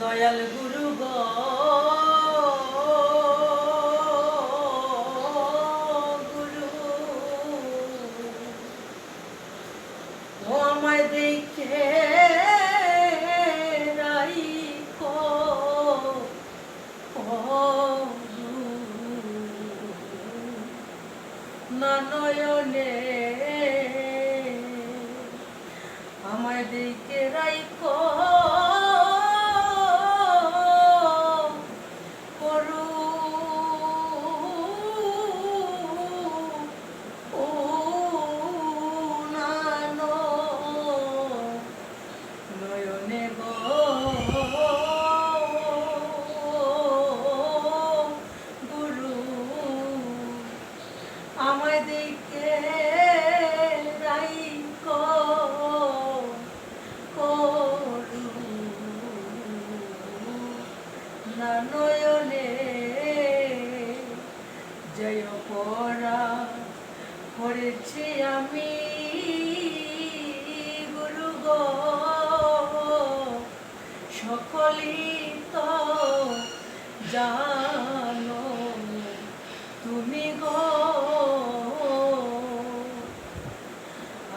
দয়াল গুরু গো। গুরু। ও আমায় দেখে নয়নে আমায় দেখে রাইখো। আমায় দেখে রাইখো করু না নয়নে। জয় পরা, করেছি আমি গুরু গো। সকলই তো জানো তুমি গো।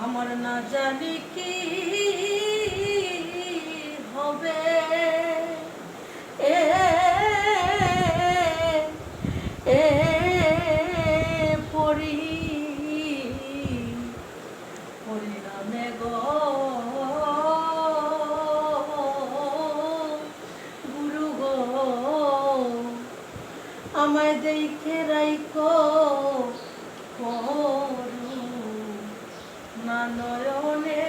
আমার না জানি কি পরিণামে গো। গুরু গো আমায় দেখে রাইকো করু না নয়